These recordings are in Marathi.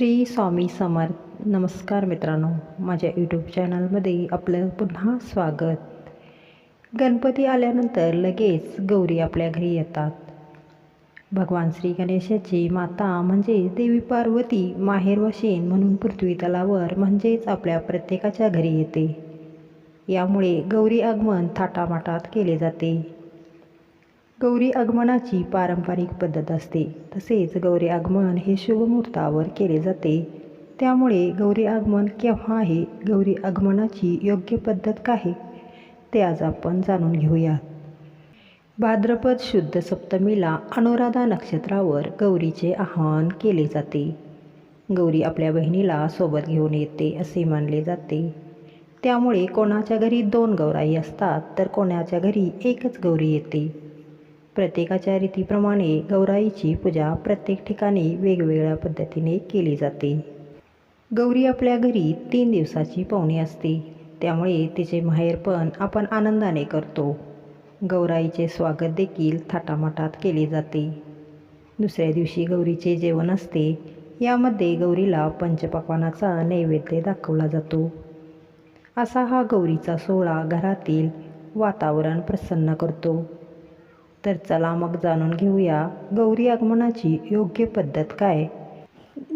श्री स्वामी समर्थ. नमस्कार मित्रांनो माझ्या यूट्यूब चॅनलमध्ये आपलं पुन्हा स्वागत. गणपती आल्यानंतर लगेच गौरी आपल्या घरी येतात. भगवान श्री गणेशाची माता म्हणजे देवी पार्वती माहेर वशीन म्हणून पृथ्वी तलावर म्हणजेच आपल्या प्रत्येकाच्या घरी येते. यामुळे गौरी आगमन थाटामाटात केले जाते. गौरी आगमनाची पारंपरिक पद्धत असते. तसेच गौरी आगमन हे शुभमुहूर्तावर केले जाते. त्यामुळे गौरी आगमन केव्हा आहे? गौरी आगमनाची योग्य पद्धत काय? ते आज आपण जाणून घेऊयात भाद्रपद शुद्ध सप्तमीला अनुराधा नक्षत्रावर गौरीचे आवाहन केले जाते. गौरी आपल्या बहिणीला सोबत घेऊन येते असे मानले जाते. त्यामुळे कोणाच्या घरी दोन गौराई असतात तर कोणाच्या घरी एकच गौरी येते. प्रत्येकाच्या रीतीप्रमाणे गौराईची पूजा प्रत्येक ठिकाणी वेगवेगळ्या पद्धतीने केली जाते. गौरी आपल्या घरी तीन दिवसाची पाहुणी असते. त्यामुळे तिचे माहेरपण आपण आनंदाने करतो. गौराईचे स्वागत देखील थाटामाटात केले जाते. दुसऱ्या दिवशी गौरीचे जेवण असते. यामध्ये गौरीला पंचपक्वानाचा नैवेद्य दाखवला जातो. असा हा गौरीचा सोहळा घरातील वातावरण प्रसन्न करतो. तर चला मग जाणून घेऊया गौरी आगमनाची योग्य पद्धत काय.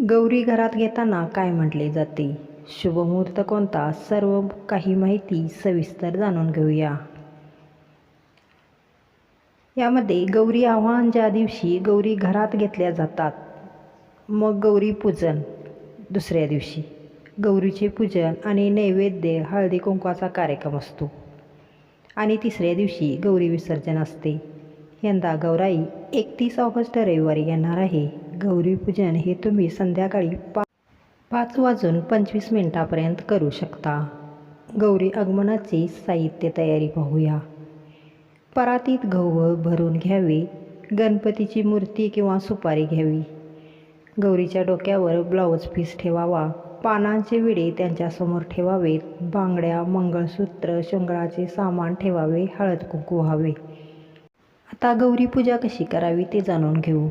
गौरी घरात घेताना काय म्हटले जाते? शुभमुहूर्त कोणता? सर्व काही माहिती सविस्तर जाणून घेऊया. यामध्ये गौरी आव्हान ज्या दिवशी गौरी घरात घेतल्या जातात मग गौरी पूजन. दुसऱ्या दिवशी गौरीचे पूजन आणि नैवेद्य हळदी कुंकवाचा कार्यक्रम असतो. आणि तिसऱ्या दिवशी गौरी विसर्जन असते. यंदा गौराई एकतीस ऑगस्ट रविवारी येणार आहे. गौरीपूजन हे तुम्ही संध्याकाळी पा पाच वाजून पंचवीस मिनिटापर्यंत करू शकता. गौरी आगमनाची साहित्य तयारी पाहूया. परातीत गहू भरून घ्यावे गणपतीची मूर्ती किंवा सुपारी घ्यावी. गौरीच्या डोक्यावर ब्लाऊज पीस ठेवावा पानांचे विडे त्यांच्यासमोर ठेवावेत बांगड्या मंगळसूत्र शंगळाचे सामान ठेवावे हळद कुंकू व्हावे. आता गौरी पूजा कशी करावी ते जाणून घेऊ.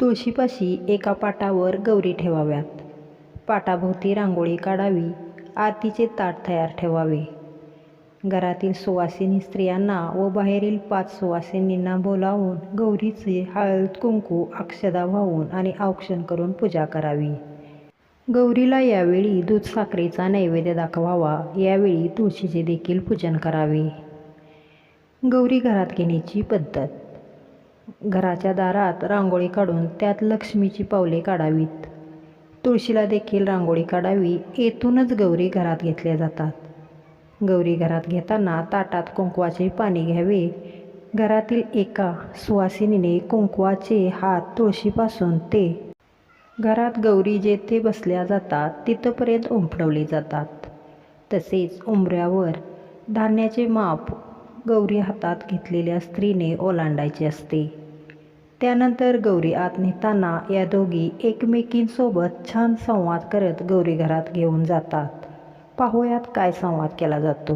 तुळशीपाशी एका पाटावर गौरी ठेवाव्यात. पाटाभोवती रांगोळी काढावी आरतीचे ताट तयार ठेवावे. घरातील सुवासिनी स्त्रियांना व बाहेरील पाच सुवासिनींना बोलावून गौरीचे हळद कुंकू अक्षदा वाहून आणि औक्षण करून पूजा करावी. गौरीला यावेळी दूध साखरेचा नैवेद्य दाखवावा यावेळी तुळशीचे देखील पूजन करावे. गौरी घरात घेण्याची पद्धत. घराच्या दारात रांगोळी काढून त्यात लक्ष्मीची पावले काढावीत. तुळशीला देखील रांगोळी काढावी येथूनच गौरी घरात घेतल्या जातात. गौरी घरात घेताना ताटात कुंकवाचे पाणी घ्यावे. घरातील एका सुवासिनीने कुंकवाचे हात तुळशीपासून ते घरात गौरी जेथे बसल्या जातात तिथंपर्यंत उमटवले जातात. तसेच उंबऱ्यावर धान्याचे माप गौरी हातात घेतलेल्या स्त्रीने ओलांडायची असते. त्यानंतर गौरी आत नेताना या दोघी एकमेकींसोबत छान संवाद करत गौरी घरात घेऊन जातात. पाहुयात काय संवाद केला जातो?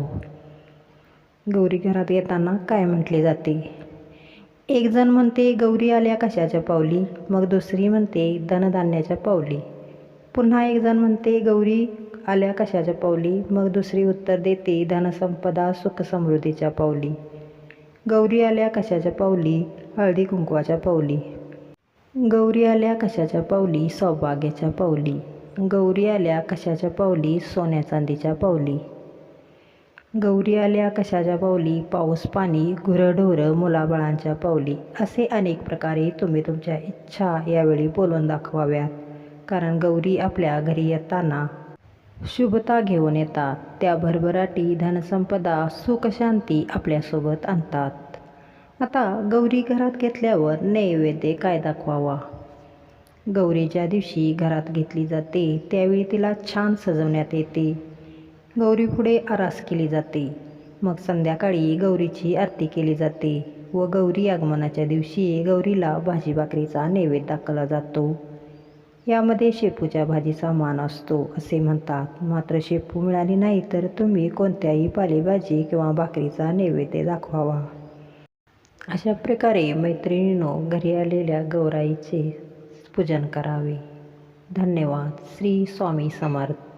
गौरी घरात येताना काय म्हटले जाते? एकजण म्हणते गौरी आल्या कशाच्या पावली? मग दुसरी म्हणते धनधान्याच्या पावली. पुन्हा एकजण म्हणते गौरी आल्या कशाच्या पावली? मग दुसरी उत्तर देते धनसंपदा सुखसमृद्धीच्या पावली. गौरी आल्या कशाच्या पावली? हळदी कुंकवाच्या पावली. गौरी आल्या कशाच्या पावली? सौभाग्याच्या पावली. गौरी आल्या कशाच्या पावली? सोन्या चांदीच्या पावली. गौरी आल्या कशाच्या पावली? पाऊस पाणी गुरंढोरं मुलाबाळांच्या पावली. असे अनेक प्रकारे तुम्ही तुमच्या इच्छा यावेळी बोलून दाखवाव्यात. कारण गौरी आपल्या घरी येताना शुभता घेऊन येतात. त्या भरभराटी धनसंपदा सुखशांती आपल्यासोबत आणतात. आता गौरी घरात घेतल्यावर नैवेद्य काय दाखवावा? गौरी ज्या दिवशी घरात घेतली जाते त्यावेळी तिला छान सजवण्यात येते. गौरीपुढे आरास केली जाते. मग संध्याकाळी गौरीची आरती केली जाते व गौरी आगमनाच्या दिवशी गौरीला भाजी भाकरीचा नैवेद्य दाखवला जातो. यामध्ये शेपूच्या भाजीचा मान असतो असे म्हणतात. मात्र शेपू मिळाली नाही तर तुम्ही कोणत्याही पालेभाजी किंवा भाकरीचा नैवेद्य दाखवावा. अशा प्रकारे मैत्रिणीनो घरी आलेल्या गौराईचे पूजन करावे. धन्यवाद. श्री स्वामी समर्थ.